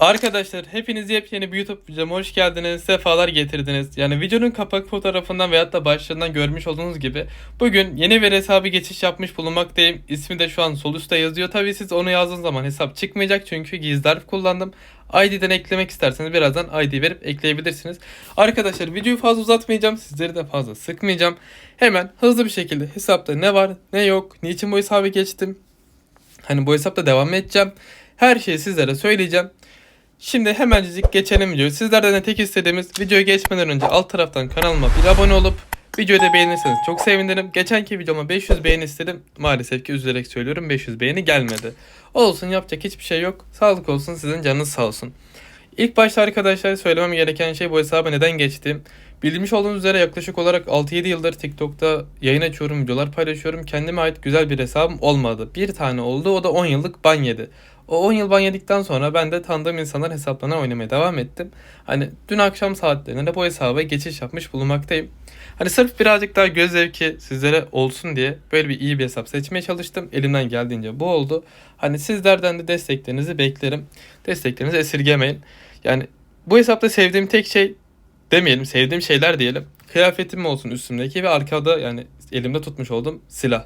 Arkadaşlar hepiniz yepyeni bir YouTube videoma hoş geldiniz, sefalar getirdiniz. Yani videonun kapak fotoğrafından veyahut da başlığından görmüş olduğunuz gibi bugün yeni bir hesabı geçiş yapmış bulunmaktayım. İsmi de şu an sol üstte yazıyor. Tabii siz onu yazdığınız zaman hesap çıkmayacak çünkü gizli harf kullandım. ID'den eklemek isterseniz birazdan ID verip ekleyebilirsiniz. Arkadaşlar videoyu fazla uzatmayacağım. Sizleri de fazla sıkmayacağım. Hemen hızlı bir şekilde hesapta ne var ne yok, niçin bu hesabı geçtim. Hani bu hesapta devam edeceğim. Her şeyi sizlere söyleyeceğim. Şimdi hemencik geçelim videoyu. Sizlerden de tek istediğimiz videoya geçmeden önce alt taraftan kanalıma bir abone olup videoyu da beğenirseniz çok sevinirim. Geçenki videoma 500 beğeni istedim. Maalesef ki üzülerek söylüyorum 500 beğeni gelmedi. Olsun yapacak hiçbir şey yok. Sağlık olsun sizin canınız sağ olsun. İlk başta arkadaşlar söylemem gereken şey bu hesaba neden geçtim. Bilmiş olduğunuz üzere yaklaşık olarak 6-7 yıldır TikTok'ta yayın açıyorum, videolar paylaşıyorum. Kendime ait güzel bir hesabım olmadı. Bir tane oldu o da 10 yıllık ban yedi. O 10 yıl ban yedikten sonra ben de tanıdığım insanlar hesaplarına oynamaya devam ettim. Hani dün akşam saatlerinde bu hesaba geçiş yapmış bulunmaktayım. Hani sırf birazcık daha göz zevki sizlere olsun diye böyle bir iyi bir hesap seçmeye çalıştım. Elimden geldiğince bu oldu. Hani sizlerden de desteklerinizi beklerim. Desteklerinizi esirgemeyin. Yani bu hesapta sevdiğim tek şey demeyelim sevdiğim şeyler diyelim. Kıyafetim olsun üstümdeki ve arkada yani elimde tutmuş olduğum silah.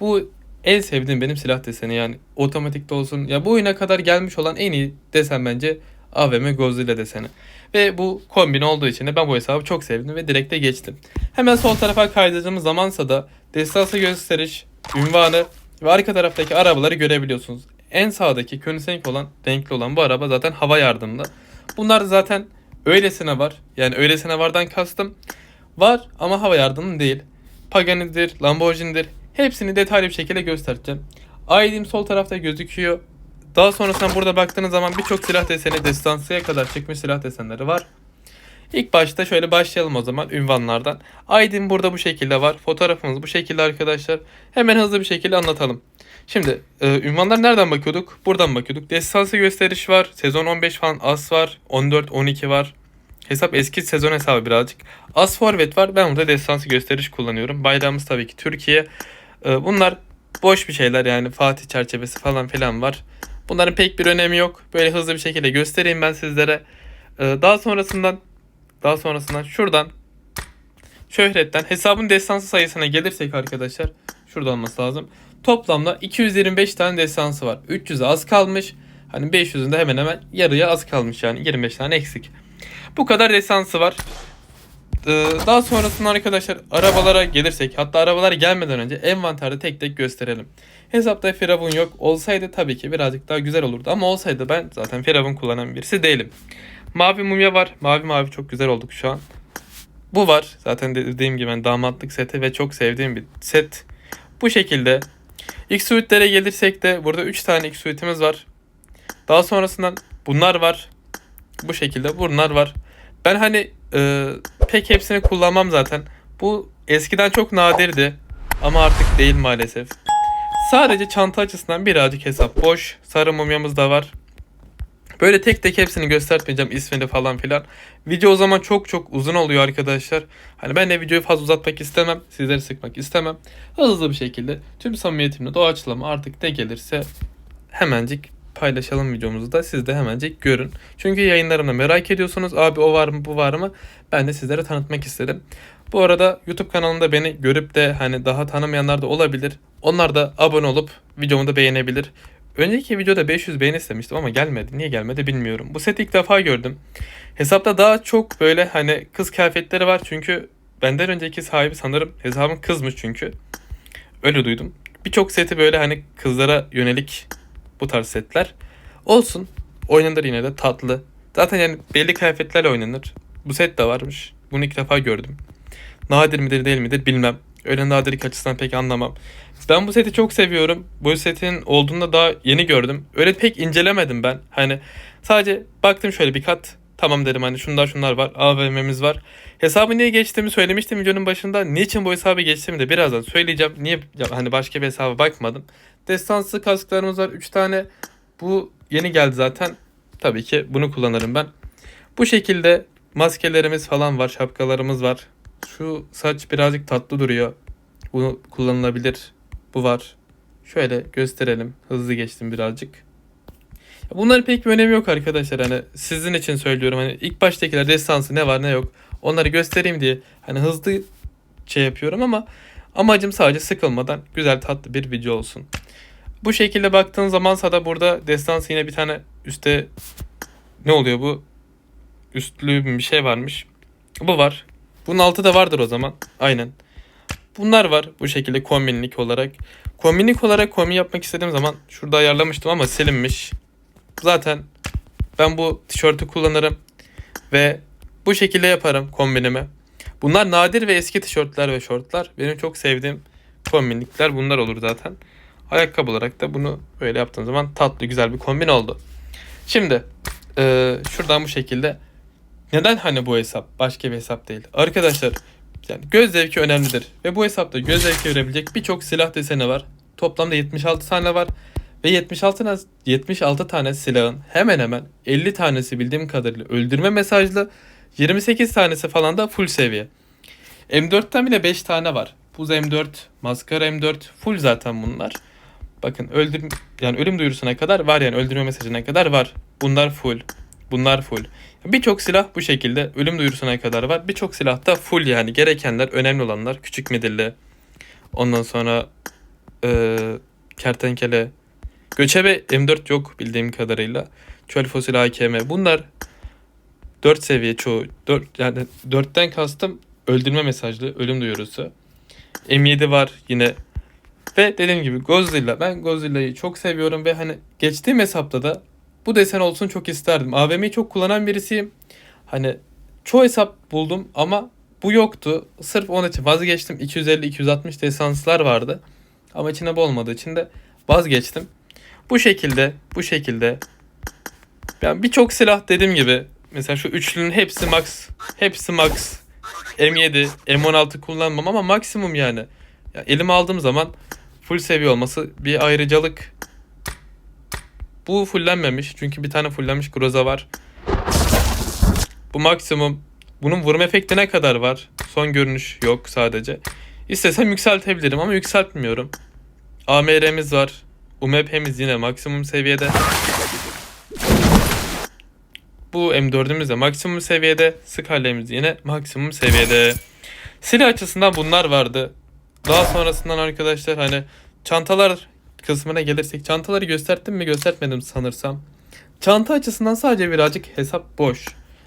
Bu en sevdiğim benim silah deseni yani otomatikte olsun. Ya bu oyuna kadar gelmiş olan en iyi desen bence AVM Godzilla deseni. Ve bu kombin olduğu için de ben bu hesabı çok sevdim ve direkte geçtim. Hemen sol tarafa kaydırdığımız zamansa da destansı gösteriş, ünvanı ve arka taraftaki arabaları görebiliyorsunuz. En sağdaki Koenigsegg olan renkli olan bu araba zaten hava yardımlı. Bunlar zaten öylesine var. Yani öylesine vardan kastım. Var ama hava yardımlı değil. Pagani'dir, Lamborghini'dir. Hepsini detaylı bir şekilde göstereceğim. ID'm sol tarafta gözüküyor. Daha sonrasında burada baktığınız zaman birçok silah deseni destansıya kadar çıkmış silah desenleri var. İlk başta şöyle başlayalım o zaman ünvanlardan. ID'm burada bu şekilde var. Fotoğrafımız bu şekilde arkadaşlar. Hemen hızlı bir şekilde anlatalım. Şimdi e, ünvanlar nereden bakıyorduk? Buradan bakıyorduk. Destansı gösteriş var. Sezon 15 falan as var. 14, 12 var. Hesap eski sezon hesabı birazcık. As forvet var. Ben burada destansı gösteriş kullanıyorum. Bayrağımız tabii ki Türkiye. E, bunlar boş bir şeyler yani Fatih çerçevesi falan filan var. Bunların pek bir önemi yok. Böyle hızlı bir şekilde göstereyim ben sizlere. E, daha sonrasından daha sonrasından şuradan şöhretten hesabın destansı sayısına gelirsek arkadaşlar şurada olması lazım. Toplamda 225 tane destansı var. 300'e az kalmış. Hani 500'ün de hemen hemen yarıya az kalmış yani 25 tane eksik. Bu kadar destansı var. Ee, daha sonrasında arkadaşlar arabalara gelirsek hatta arabalar gelmeden önce envanterde tek tek gösterelim. Hesapta Firavun yok. Olsaydı tabii ki birazcık daha güzel olurdu ama olsaydı ben zaten Firavun kullanan birisi değilim. Mavi mumya var. Mavi mavi çok güzel olduk şu an. Bu var. Zaten dediğim gibi ben damatlık seti ve çok sevdiğim bir set. Bu şekilde. X-Suite'lere gelirsek de burada 3 tane X-Suite'imiz var. Daha sonrasından bunlar var. Bu şekilde bunlar var. Ben hani e, pek hepsini kullanmam zaten. Bu eskiden çok nadirdi. Ama artık değil maalesef. Sadece çanta açısından birazcık hesap boş. Sarı mumyamız da var. Böyle tek tek hepsini göstermeyeceğim ismini falan filan. Video o zaman çok çok uzun oluyor arkadaşlar. Hani ben de videoyu fazla uzatmak istemem. Sizleri sıkmak istemem. Hızlı bir şekilde tüm samimiyetimle doğaçlama artık ne gelirse hemencik paylaşalım videomuzu da siz de hemencik görün. Çünkü yayınlarımda merak ediyorsunuz. Abi o var mı bu var mı? Ben de sizlere tanıtmak istedim. Bu arada YouTube kanalında beni görüp de hani daha tanımayanlar da olabilir. Onlar da abone olup videomu da beğenebilir. Önceki videoda 500 beğeni istemiştim ama gelmedi. Niye gelmedi bilmiyorum. Bu seti ilk defa gördüm. Hesapta daha çok böyle hani kız kıyafetleri var çünkü benden önceki sahibi sanırım hesabın kızmış çünkü. Öyle duydum. Birçok seti böyle hani kızlara yönelik bu tarz setler. Olsun. Oynanır yine de tatlı. Zaten yani belli kıyafetlerle oynanır. Bu set de varmış. Bunu ilk defa gördüm. Nadir midir değil midir bilmem. Öyle nadirlik açısından pek anlamam. Ben bu seti çok seviyorum. Bu setin olduğunda daha yeni gördüm. Öyle pek incelemedim ben. Hani sadece baktım şöyle bir kat. Tamam dedim hani şunlar şunlar var. AVM'miz var. Hesabı niye geçtiğimi söylemiştim videonun başında. Niçin bu hesabı geçtiğimi de birazdan söyleyeceğim. Niye hani başka bir hesaba bakmadım. Destansı kasklarımız var 3 tane. Bu yeni geldi zaten. Tabii ki bunu kullanırım ben. Bu şekilde maskelerimiz falan var. Şapkalarımız var. Şu saç birazcık tatlı duruyor. Bu kullanılabilir. Bu var. Şöyle gösterelim. Hızlı geçtim birazcık. Bunların pek bir önemi yok arkadaşlar. Hani sizin için söylüyorum. Hani ilk baştakiler destansı ne var ne yok. Onları göstereyim diye hani hızlı şey yapıyorum ama amacım sadece sıkılmadan güzel tatlı bir video olsun. Bu şekilde baktığın zamansa da burada destansı yine bir tane üstte ne oluyor bu? Üstlü bir şey varmış. Bu var. Bunun altı da vardır o zaman. Aynen. Bunlar var bu şekilde kombinlik olarak. Kombinlik olarak kombin yapmak istediğim zaman şurada ayarlamıştım ama silinmiş. Zaten ben bu tişörtü kullanırım ve bu şekilde yaparım kombinimi. Bunlar nadir ve eski tişörtler ve şortlar. Benim çok sevdiğim kombinlikler bunlar olur zaten. Ayakkabı olarak da bunu böyle yaptığım zaman tatlı güzel bir kombin oldu. Şimdi eee, şuradan bu şekilde neden hani bu hesap başka bir hesap değil? Arkadaşlar yani göz zevki önemlidir ve bu hesapta göz zevki verebilecek birçok silah deseni var. Toplamda 76 tane var ve 76 tane, 76 tane silahın hemen hemen 50 tanesi bildiğim kadarıyla öldürme mesajlı 28 tanesi falan da full seviye. M4'ten bile 5 tane var. Buz M4, maskara M4 full zaten bunlar. Bakın öldür yani ölüm duyurusuna kadar var yani öldürme mesajına kadar var. Bunlar full. Bunlar full. Birçok silah bu şekilde ölüm duyurusuna kadar var. Birçok silah da full yani gerekenler, önemli olanlar küçük midilli. Ondan sonra eee kertenkele, göçebe M4 yok bildiğim kadarıyla. Çöl fosil AKM bunlar 4 seviye çoğu. 4 yani 4'ten kastım öldürme mesajlı ölüm duyurusu. M7 var yine. Ve dediğim gibi Godzilla. Ben Godzilla'yı çok seviyorum ve hani geçtiğim hesapta da bu desen olsun çok isterdim. AVM'yi çok kullanan birisiyim. Hani çoğu hesap buldum ama bu yoktu. Sırf onun için vazgeçtim. 250-260 desanslar vardı. Ama içine bu olmadığı için de vazgeçtim. Bu şekilde, bu şekilde. Yani birçok silah dediğim gibi. Mesela şu üçlünün hepsi max. Hepsi max. M7, M16 kullanmam ama maksimum yani. Ya elime aldığım zaman full seviye olması bir ayrıcalık. Bu fullenmemiş çünkü bir tane fullenmiş Groza var. Bu maksimum. Bunun vurma efekti ne kadar var? Son görünüş yok sadece. İstesem yükseltebilirim ama yükseltmiyorum. AMR'miz var. UMP'miz yine maksimum seviyede. Bu M4'ümüz de maksimum seviyede. Scarlet'imiz yine maksimum seviyede. Silah açısından bunlar vardı. Daha sonrasından arkadaşlar hani çantalar kısmına gelirsek çantaları gösterdim mi göstermedim sanırsam. Çanta açısından sadece birazcık hesap boş.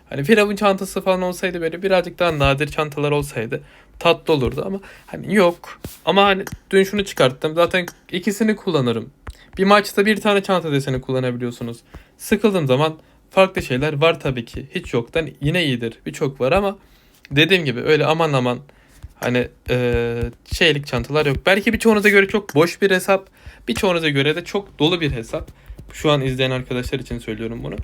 Hani Firavun çantası falan olsaydı böyle birazcık daha nadir çantalar olsaydı tatlı olurdu ama hani yok. Ama hani dün şunu çıkarttım. Zaten ikisini kullanırım. Bir maçta bir tane çanta deseni kullanabiliyorsunuz. Sıkıldığım zaman farklı şeyler var tabii ki. Hiç yoktan yine iyidir. Birçok var ama dediğim gibi öyle aman aman hani eee, şeylik çantalar yok. Belki birçoğunuza göre çok boş bir hesap. Birçoğunuza göre de çok dolu bir hesap. Şu an izleyen arkadaşlar için söylüyorum bunu.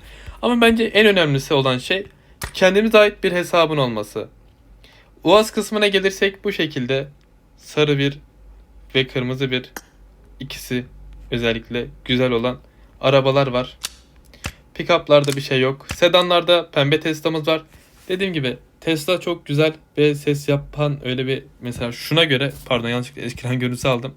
Ama bence en önemlisi olan şey kendimize ait bir hesabın olması. UAZ kısmına gelirsek bu şekilde sarı bir ve kırmızı bir ikisi özellikle güzel olan arabalar var. Pickup'larda bir şey yok. Sedanlarda pembe Tesla'mız var. Dediğim gibi Tesla çok güzel ve ses yapan öyle bir mesela şuna göre pardon yanlışlıkla eskiden görüntüsü aldım.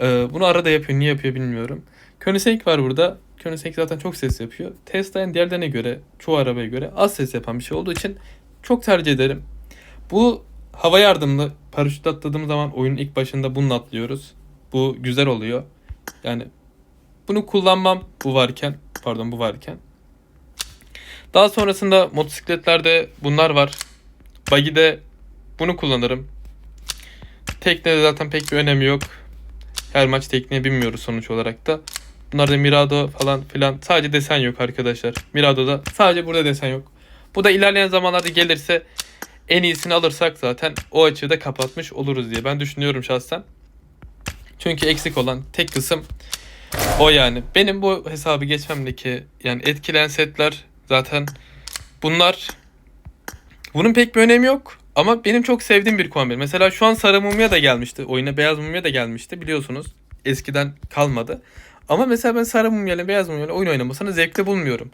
Ee, bunu arada yapıyor. Niye yapıyor bilmiyorum. Koenigsegg var burada. Koenigsegg zaten çok ses yapıyor. Tesla'nın diğerlerine göre, çoğu arabaya göre az ses yapan bir şey olduğu için çok tercih ederim. Bu hava yardımlı paraşüt atladığım zaman oyunun ilk başında bununla atlıyoruz. Bu güzel oluyor. Yani bunu kullanmam bu varken. Pardon bu varken. Daha sonrasında motosikletlerde bunlar var. Buggy'de bunu kullanırım. Teknede zaten pek bir önemi yok. Her maç tekneye binmiyoruz sonuç olarak da. Bunlarda Mirado falan filan sadece desen yok arkadaşlar. Mirado'da sadece burada desen yok. Bu da ilerleyen zamanlarda gelirse en iyisini alırsak zaten o açığı da kapatmış oluruz diye ben düşünüyorum şahsen. Çünkü eksik olan tek kısım o yani. Benim bu hesabı geçmemdeki yani etkileyen setler zaten bunlar. Bunun pek bir önemi yok. Ama benim çok sevdiğim bir kombin. Mesela şu an sarı mumya da gelmişti. Oyuna beyaz mumya da gelmişti biliyorsunuz. Eskiden kalmadı. Ama mesela ben sarı mumya ile beyaz mumya ile oyun oynamasını zevkli bulmuyorum.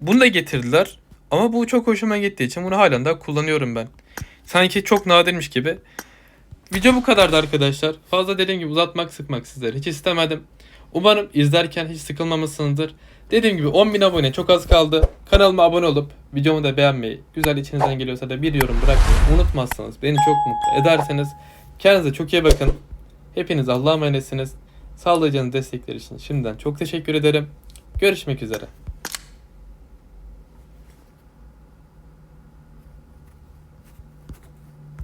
Bunu da getirdiler. Ama bu çok hoşuma gittiği için bunu halen daha kullanıyorum ben. Sanki çok nadirmiş gibi. Video bu kadardı arkadaşlar. Fazla dediğim gibi uzatmak sıkmak sizleri hiç istemedim. Umarım izlerken hiç sıkılmamışsınızdır. Dediğim gibi 10.000 abone çok az kaldı. Kanalıma abone olup videomu da beğenmeyi, güzel içinizden geliyorsa da bir yorum bırakmayı unutmazsanız beni çok mutlu ederseniz kendinize çok iyi bakın. Hepiniz Allah'a emanetsiniz. Sağlayacağınız destekler için şimdiden çok teşekkür ederim. Görüşmek üzere.